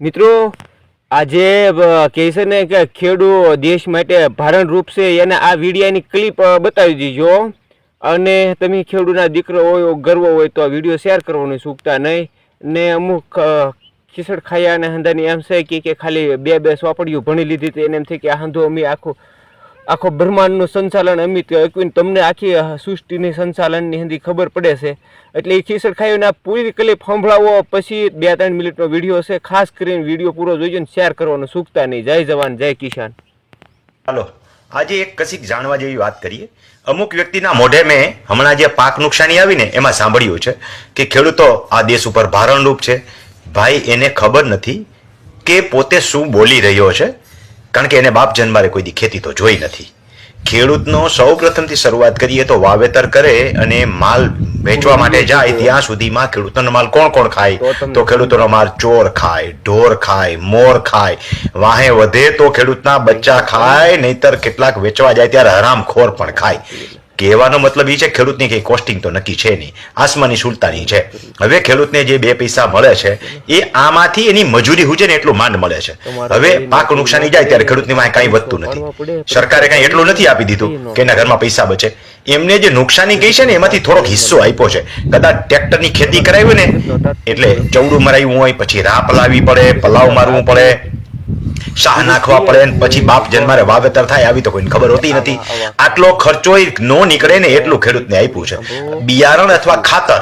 મિત્રો, આજે કહે છે ને કે ખેડૂ દેશ માટે ભારણ રૂપ છે એને આ વિડીયાની ક્લિપ બતાવી દીજો. અને તમે ખેડૂતના દીકરો હોય ગર્વ હોય તો આ વીડિયો શેર કરવાનું ચૂકતા નહીં. ને અમુક ખીસડ ખાયા અને હંધાની એમ છે કે કે ખાલી બે બે સોપડીઓ ભણી લીધી હતી. એને એમ થઈ કે આ હંધો અમે આખું આખો બ્રહ્માંડનું સંચાલન અમિત એકવીન તમને આખી સૃષ્ટિની સંચાલનની હિન્દી ખબર પડે છે. એટલે એ ખીસડ ખાઈને પૂરી ક્લિપ સંભળાવો. પછી બે ત્રણ મિનિટનો વીડિયો છે. ખાસ કરીને વીડિયો પૂરો જોઈજો ને શેર કરવાનું. ચૂકતા નહીં. જય જવાન, જય કિસાન. હાલો. આજે એક કશીક જાણવા જેવી વાત કરીએ. અમુક વ્યક્તિના મોઢે મેં હમણાં જે પાક નુકસાની આવીને એમાં સાંભળ્યું છે કે ખેડૂતો આ દેશ ઉપર ભારણરૂપ છે. ભાઈ, એને ખબર નથી કે પોતે શું બોલી રહ્યો છે. કારણ કે એને બાપ જન્મારે કોઈ દી ખેતી તો જોઈ નથી. ખેડૂતનો સૌ પ્રથમથી શરૂઆત કરીએ તો વાવેતર કરે અને માલ વેચવા માટે જાય ત્યાં સુધીમાં ખેડૂતોનો માલ કોણ કોણ ખાય? તો ખેડૂતોનો માલ ચોર ખાય ઢોર ખાય મોર ખાય. વાહે વધે તો ખેડૂતના બચ્ચા ખાય નહીતર કેટલાક વેચવા જાય ત્યારે હરામખોર પણ ખાય. કહેવાનો મતલબ એ છે ખેડૂતની કંઈ કોસ્ટિંગ તો નક્કી છે નહીં. આસમાની સુલતાની છે. હવે ખેડૂતને જે બે પૈસા મળે છે એ આમાંથી એની મજૂરી હુજે ને એટલું માંડ મળે છે. હવે પાક નુકસાની જાય ત્યારે ખેડૂતની માં કાંઈ વધતું નથી. સરકારે કાંઈ એટલું નથી આપી દીધું કે એના ઘરમાં પૈસા બચે. એમને જે નુકસાની ગઈ છે ને એમાંથી થોડોક હિસ્સો આપ્યો છે. કદાચ ટ્રેક્ટરની ખેતી કરાવી ને એટલે ચવડું મરાવ્યું હોય પછી રાપ લાવવી પડે પલાવ મારવું પડે. શાહ નાખવા પડે પછી બાપ જન્મારે વાવેતર થાય આવી તો કોઈને ખબર હોતી નથી. આટલો ખર્ચો નો નીકળે ને એટલું ખેડૂતને આપ્યું છે. બિયારણ અથવા ખાતર.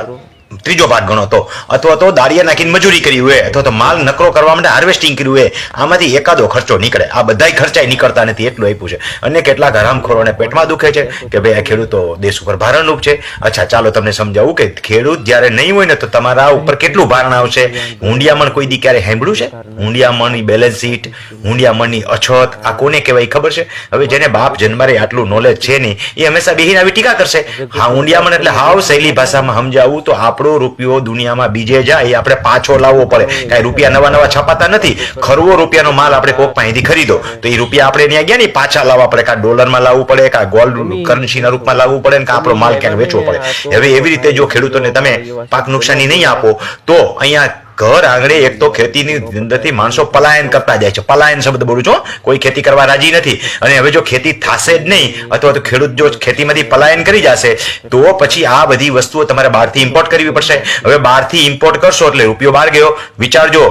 ત્રીજો ભાગ ગણો તો. અથવા તો દાળિયા નાખીને મજૂરી કરી હોય, અથવા તો માલ નકરો કરવા માટે હાર્વેસ્ટિંગ કર્યું હોય, આમાંથી એકાદો ખર્ચો નીકળે. આ બધાય ખર્ચાય નીકળતા નથી, એટલું આપ્યું છે. અને કેટલાક હરામખોરોને પેટમાં દુખે છે કે ભાઈ, આ ખેડૂતો દેશ ઉપર ભારણરૂપ છે. અચ્છા, ચાલો તમને સમજાવું કે ખેડૂત જ્યારે નહીં હોય ને, તો તમારા ઉપર કેટલું ભારણ આવશે? હુંડિયામણ કોઈ દી ક્યારે સાંભળ્યું છે? હુંડિયામણની બેલેન્સ શીટ હુંડિયામણની અછત, આ કોને કહેવાય ખબર છે? હવે જેને બાપ જન્મારે આટલું નોલેજ છે નહીં, એ હંમેશા બેહીને આવી ટીકા કરશે. હા હુંડિયામણ એટલે હાવ શૈલી ભાષામાં સમજાવું તો આપણો રૂપિયો દુનિયામાં બીજે જાય આપણે પાછો લાવવો પડે. કાંઈ રૂપિયા નવા નવા છપાતા નથી. ખરવો રૂપિયાનો માલ આપણે કોક પાસેથી ખરીદો. તો એ રૂપિયા આપણે ત્યાં ગયા ને પાછા લાવવા પડે. કાં ડોલરમાં લાવવું પડે કાં ગોલ્ડ કરન્સીના રૂપમાં લાવવું પડે ને કાં આપણો માલ ક્યાંક વેચવો પડે. હવે એવી રીતે જો ખેડૂતોને તમે પાક નુકસાની નહીં આપો તો અહીંયા ઘર આંગણે એક તો ખેતીની અંદરથી માણસો પલાયન કરતા જાય છે. પલાયન શબ્દ બોલું છું. કોઈ ખેતી કરવા રાજી નથી. અને હવે જો ખેતી થશે જ નહીં, અથવા તો ખેડૂત જો ખેતીમાંથી પલાયન કરી જશે, તો પછી આ બધી વસ્તુઓ તમારે બહારથી ઇમ્પોર્ટ કરવી પડશે. હવે બહારથી ઇમ્પોર્ટ કરશો એટલે રૂપિયો બહાર ગયો. વિચારજો,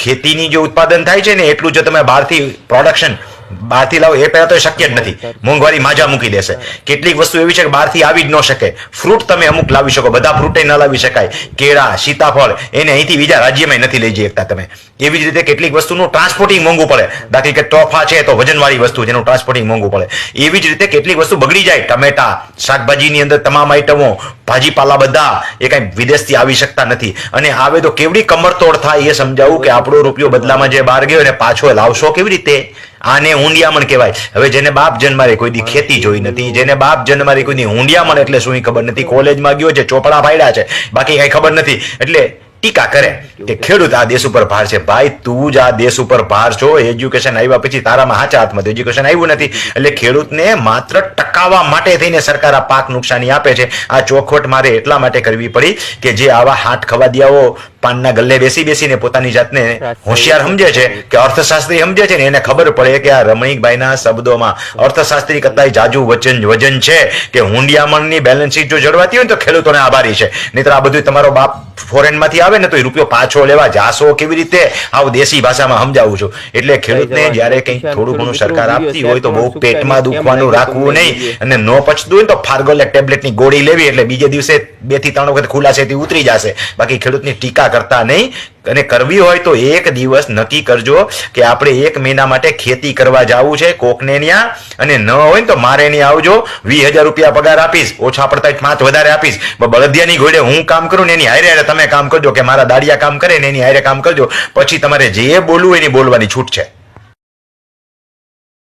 ખેતીની જે ઉત્પાદન થાય છે ને, એટલું જો તમે બહારથી પ્રોડક્શન બહારથી લાવો, એ પહેલાં તો શક્ય જ નથી. મોંઘવારી માજા મૂકી દેશે. કેટલીક વસ્તુ એવી છે કે બહારથી આવી જ ન શકે. ફ્રૂટ તમે અમુક લાવી શકો, બધા ફ્રૂટે ન લાવી શકાય. કેળા, સીતાફળ, એને અહીંથી બીજા રાજ્યમાં નથી લઈ જઈ શકતા તમે. એવી જ રીતે કેટલીક વસ્તુનું ટ્રાન્સપોર્ટિંગ મોંઘું પડે. દાખલ કે ટોફા છે તો વજનવાળી વસ્તુ જેનું ટ્રાન્સપોર્ટિંગ મોંઘું પડે. એવી જ રીતે કેટલીક વસ્તુ બગડી જાય. ટમેટા, શાકભાજીની અંદર તમામ આઈટમો ભાજીપાલા બધા, એ કાંઈ વિદેશથી આવી શકતા નથી. અને આવે તો કેવડી કમરતોડ થાય એ સમજાવું કે આપણો રૂપિયો બદલામાં જે બહાર ગયો ને પાછો લાવશો કેવી રીતે? આને ઊંડિયામણ કહેવાય. હવે જેને બાપ જન્મારે કોઈ દી ખેતી જોઈ નથી, જેને બાપ જન્મારે કોઈ દી ઊંડિયામણ એટલે શું ખબર નથી. કોલેજમાં ગયો છે, ચોપડા પાડ્યા છે. બાકી કઈ ખબર નથી. એટલે ટીકા કરે કે ખેડૂત આ દેશ ઉપર ભાર છે. ભાઈ તું જ આ દેશ ઉપર ભાર છો. એજ્યુકેશન આવ્યા પછી તારામાં હાચા હાથમાં એજ્યુકેશન આવ્યું નથી. એટલે ખેડૂતને માત્ર ટકાવવા માટે થઈને સરકાર આ પાક નુકસાની આપે છે. આ ચોખવટ મારે એટલા માટે કરવી પડી કે જે આવા હાથ ખવાદિયાઓ પાનના ગલ્લે બેસી બેસીને પોતાની જાતને હોશિયાર સમજે છે કે અર્થશાસ્ત્રી સમજે છે ને એને ખબર પડે કે આ રમણીકભાઈના શબ્દોમાં અર્થશાસ્ત્રી કરતા જાજુ વચન વજન છે કે હુંડિયામણની બેલેન્સ શીટ જો જળવાતી હોય તો ખેડૂતોને આભારી છે. નહીતર આ બધું તમારો બાપ ફોરેનમાંથી આવે ને તો એ રૂપિયો પાછો લેવા જાશો? કેવી રીતે? આવું દેશી ભાષામાં સમજાવું છું. એટલે ખેડૂતને જ્યારે કંઈક થોડું ઘણું સરકાર આપતી હોય તો બહુ પેટમાં દુખવાનું રાખવું નહીં અને ન પચતું હોય તો ફાર્ગોલે ટેબ્લેટની ગોળી લેવી એટલે બીજે દિવસે બેથી ત્રણ વખત ખુલાસેથી ઉતરી જશે. બાકી ખેડૂતની ટીકા કરતા નહીં. અને કરવી હોય તો એક દિવસ નક્કી કરજો કે આપણે એક મહિના માટે ખેતી કરવા જવું છે, કોકને ત્યાં અને ન હોય ને તો મારે નહીં આવજો, વીસ હજાર રૂપિયા પગાર આપીશ, ઓછા પડતા પાંચ વધારે આપીશ. બળદિયાની ઘોડે હું કામ કરું ને એની હારે હારે તમે કામ કરજો કે મારા દાડિયા કામ કરે ને એની હારે કામ કરજો. પછી તમારે જે બોલવું એની બોલવાની છૂટ છે.